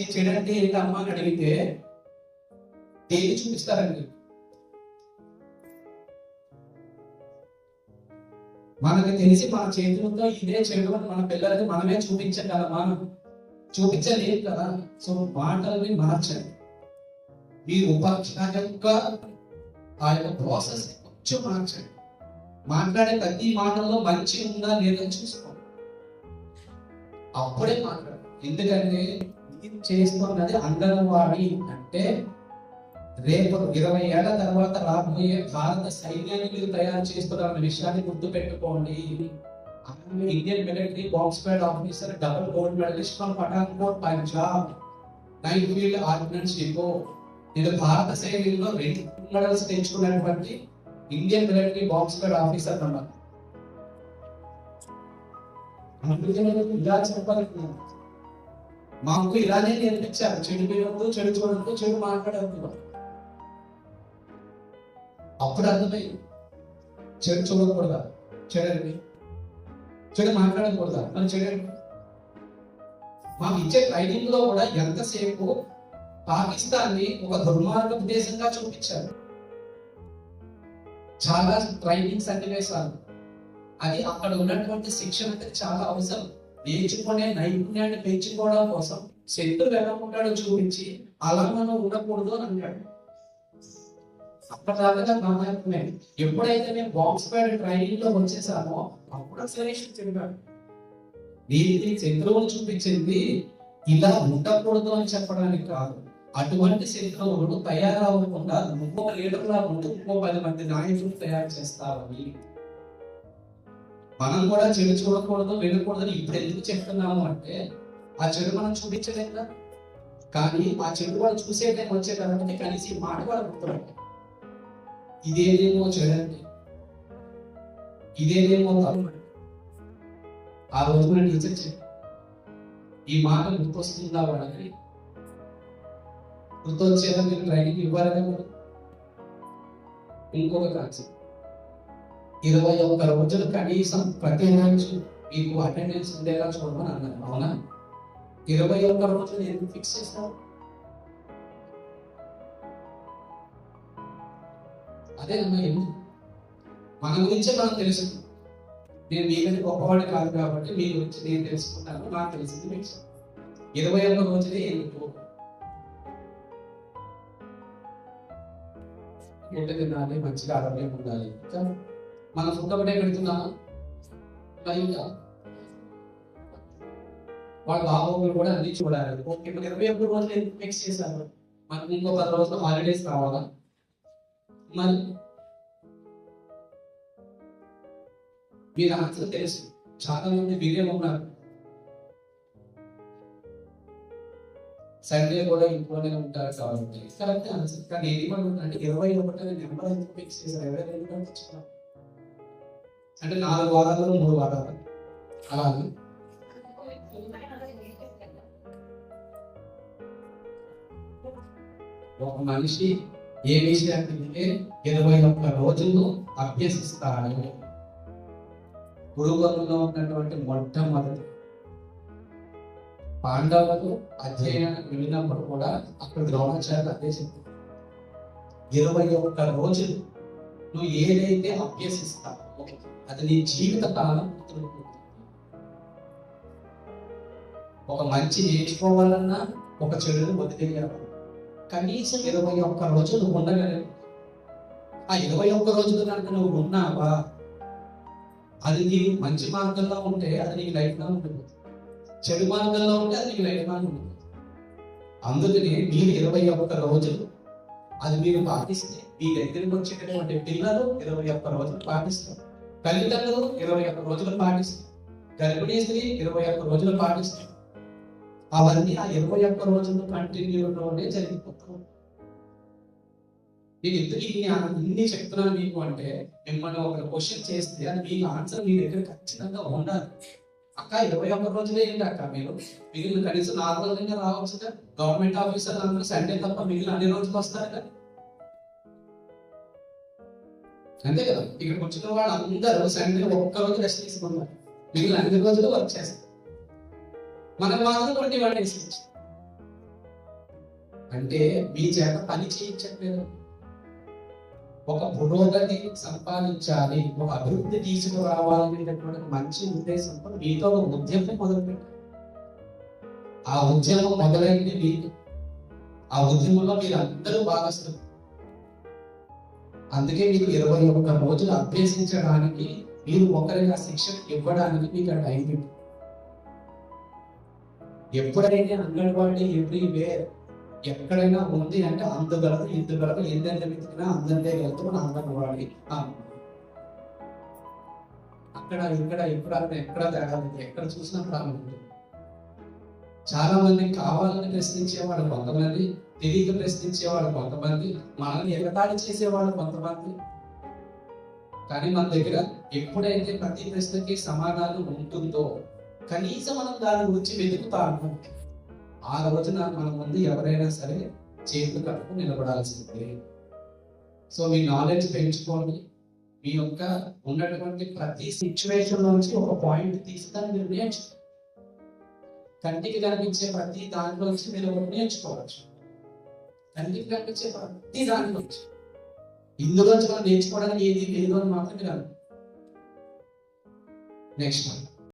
వచ్చి చేయడానికి ఏంటి అమ్మ అని అడిగితే దేన్ని చూపిస్తారండి? మనకు తెలిసి మన చేతులతో ఇదే చెడు మన పిల్లలకి మనమే చూపించగలమా? చూపించలేదు కదా. సో మాటల్ని మార్చండి. మీ ఉపాఖ్యాన యొక్క ఆ యొక్క ప్రాసెస్ కొంచెం మార్చండి. మాట్లాడే ప్రతి మాటల్లో మంచి ఉందా లేదని చూసుకోండి. అప్పుడే మాట్లాడు ఎందుకంటే చేసుకున్నది చేస్తున్నది అంగన్వాడి అంటే రేపు ఇరవై ఏళ్ళ తర్వాత రాబోయే భారత సైన్యాన్ని మీరు తయారు చేస్తున్న విషయాన్ని గుర్తు పెట్టుకోండి Indian military box pad officer double gold medallist from Pathankot Punjab night field ordnance depot నేను భారత సైన్యంలో రెండు మెడల్స్ తెచ్చుకున్నటువంటి Indian military box pad officer అన్నమాట అందుకే నేను ఇలా చెప్పాలనుకున్నాను మాకు ఇలానే నేర్పించారు చెడు పేరొద్దు చెడు చూడద్దు చెడు మాట్లాడద్దు అప్పుడు అర్థమైంది. చెడు చూడకూడదా? చెడని? చెడు మాట్లాడకూడదా? అని చెడండి మాకు ఇచ్చే ట్రైనింగ్లో కూడా ఎంతసేపు పాకిస్తాన్ని ఒక దుర్మార్గ దేశంగా చూపించారు. చాలా ట్రైనింగ్ సన్నివేశాలు అది అక్కడ ఉన్నటువంటి శిక్షణ చాలా అవసరం. నేర్చుకునే నైపుణ్యాన్ని పెంచుకోవడం కోసం శత్రువు ఎలా ఉంటాడో చూపించి అలా మనం ఉండకూడదు అని అన్నాడు. అప్పటిదాకా గమనించమే ఎప్పుడైతే నేను బాక్స్ ప్యాడ్ ట్రైనింగ్లో వచ్చేసామో అప్పుడు సెలక్షన్ చెప్పాడు దీనికి శత్రువులు చూపించింది ఇలా ఉండకూడదు అని చెప్పడానికి కాదు. అటువంటి శత్రువులు తయారవ్వకుండా ఇంకొక లీడర్ లాగా ఉంటూ ఇంకో పది మంది నాయకులు తయారు చేస్తావని మనం కూడా చెడు చూడకూడదు వినకూడదని ఇప్పుడు ఎందుకు చెప్తున్నాము అంటే ఆ చెడు మనం చూపించలేదా? కానీ ఆ చెడు వాళ్ళు చూసే టైం వచ్చే తర్వాత కనీసం ఈ మాట కూడా గుర్తుపెట్టాలి ఇదేదేమో చెడండి ఇదేదేమో తప్పు. ఆ రోజు మన టీచర్ చెప్పి ఈ మాట గుర్తొస్తుందా వాళ్ళకి? గుర్తొచ్చేలా మీరు ట్రైనింగ్ ఇవ్వాలి కదా ఇంకొక కాన్సెప్ట్. ఇరవై ఒక్క రోజులు కనీసం ప్రతి రోజు మీకు అటెండెన్స్ ఉండేలా చూడమని అన్నారు అవునా? ఇరవై ఒక్క రోజులు ఎందుకు ఫిక్స్ చేస్తారు అదే అమ్మా ఎందుకు మన గురించే మనం తెలుసు. నేను మీ మీద కాదు కాబట్టి మీ గురించి నేను తెలుసుకుంటాను నాకు తెలిసింది మీకు. ఇరవై ఒక్క రోజులే ఎందుకు? ఎంత తినాలి మంచిగా ఆరోగ్యం ఉండాలి. మన ఫుడ్ ఒకటే పెడుతున్నామా వాళ్ళ భావములు కూడా అన్ని చూడాలి. ఓకే ఇరవై ఒక్క రోజులు ఫిక్స్ చేశారు మనకి ఇంకో పది రోజులు హాలిడేస్ రావాలా మరి మీరు ఆన్సర్ తెలుసు. చాలా మంది మీరే ఉన్నారు. సండే కూడా ఇంట్లోనే ఉంటారు కాబట్టి. కరెక్ట్ ఆన్సర్ కానీ ఏది కూడా అంటే ఇరవై ఒకటి నెంబర్ ఎందుకు ఫిక్స్ చేశారు. ఇరవై రెండు కూడా అంటే నాలుగు వారాలు మూడు వారాలు. అలా ఒక మనిషి ఏ విషయానికి ఇరవై ఒక్క రోజులు అభ్యసిస్తాడు. గురువులో ఉన్నటువంటి మొట్టమొదటి పాండవులకు అధ్యయనానికి వెళ్ళినప్పుడు కూడా అక్కడ ద్రోణాచార్య అదే చెప్తారు ఇరవై ఒక్క రోజులు నువ్వు ఏదైతే అభ్యసిస్తావో అది నీ జీవిత కాలం ఒక మంచి నేర్చుకోవాలన్నా ఒక చెడును వదిలేయాలి. కనీసం ఇరవై ఒక్క రోజులు నువ్వు ఉండగలవు. ఆ ఇరవై ఒక్క రోజులు కనుక నువ్వు ఉన్నావా? అది నీ మంచి మార్గంలో ఉంటే అది నీకు లైఫ్ లాంగ్ ఉంటుంది. చెడు మార్గంలో ఉంటే అది నీకు లైఫ్ లాంగ్ ఉంటుంది. అందుకని మీరు ఇరవై ఒక్క రోజులు అది మీరు పాటిస్తే మీ దగ్గరికి వచ్చేటటువంటి పిల్లలు ఇరవై ఒక్క రోజులు పాటిస్తారు. తల్లిదండ్రులు ఇరవై ఒక్క రోజులు పాటిస్తారు. గర్భిణీ స్త్రీ ఇరవై ఒక్క రోజులు పాటిస్తారు. అవన్నీ ఆ ఇరవై ఒక్క రోజులు కంటిన్యూలోనే జరిగిపోతాం నేను ఎందుకు ఇన్ని ఇన్ని చెప్తున్నాను మీకు అంటే మిమ్మల్ని ఒక క్వశ్చన్ చేస్తే అది మీకు ఆన్సర్ మీ దగ్గర ఖచ్చితంగా ఉండాలి. అక్క ఇరవై ఒక్క రోజులే ఏంటి అక్క మీరు. మిగిలిన కనీసం నాలుగు రోజులుగా రావచ్చు గవర్నమెంట్ ఆఫీసర్లు అందరూ సండే తప్ప మిగిలిన అన్ని రోజులు వస్తారు కదా. అంతే కదా? ఇక్కడికి వచ్చిన వాళ్ళు అందరూ సండే ఒక్క రోజు రెస్ట్ తీసుకున్నారు మిగిలిన అన్ని రోజులు వర్క్ చేస్తారు. మనం మాత్రం ట్వంటీ వన్ డేస్ అంటే మీ చేత పని చేయించట్లేదు. ఒక పురోగతి సంపాదించాలి ఒక అభివృద్ధి తీసుకురావాలనేటటువంటి మంచి ఉద్దేశంతో మీతో ఒక ఉద్యమం మొదలుపెట్టారు. ఆ ఉద్యమం మొదలైంది మీకు. ఆ ఉద్యమంలో మీరు అందరూ భాగస్తున్నారు అందుకే మీకు ఇరవై ఒక్క రోజులు అభ్యసించడానికి మీరు ఒకరిగా శిక్షణ ఇవ్వడానికి మీకు ఆ టైం పెట్టు ఎప్పుడైతే అంగన్వాడీ ఎవ్రీవేర్ ఎక్కడైనా ఉంది అంటే అందుగలదు ఇందుగలదు ఎందెంత వెతికినా అందంతే వెళ్తూ మన అంగన్వాడీ అక్కడ ఇక్కడ ఎక్కడ ఎక్కడ తేడా ఎక్కడ చూసినా ప్రాబ్లం ఉంటుంది చాలా మంది కావాలని ప్రశ్నించేవాడు కొంతమంది తెలియక ప్రశ్నించేవాడు కొంతమంది మనల్ని ఎగతాళి చేసేవాడు కొంతమంది. కానీ మన దగ్గర ఎప్పుడైతే ప్రతి ప్రశ్నకి సమాధానం ఉంటుందో కనీసం మనం దాని గురించి వెతుకుతాము. ఆ రోజున మన ముందు ఎవరైనా సరే చేతులు కట్టుకు నిలబడాల్సిందే. సో మీ నాలెడ్జ్ పెంచుకోండి. మీ యొక్క ఉన్నటువంటి ప్రతి సిచ్యువేషన్ నుంచి ఒక పాయింట్ తీసుకొని మీరు నేర్చుకోండి కంటికి కనిపించే ప్రతి దాంట్లోంచి మీరు ఒకటి నేర్చుకోవచ్చు. కంటికి కనిపించే ప్రతి దాంట్లోంచి ఇందులోంచి మనం నేర్చుకోవడానికి ఏది లేదు అని మాత్రం కాదు. నెక్స్ట్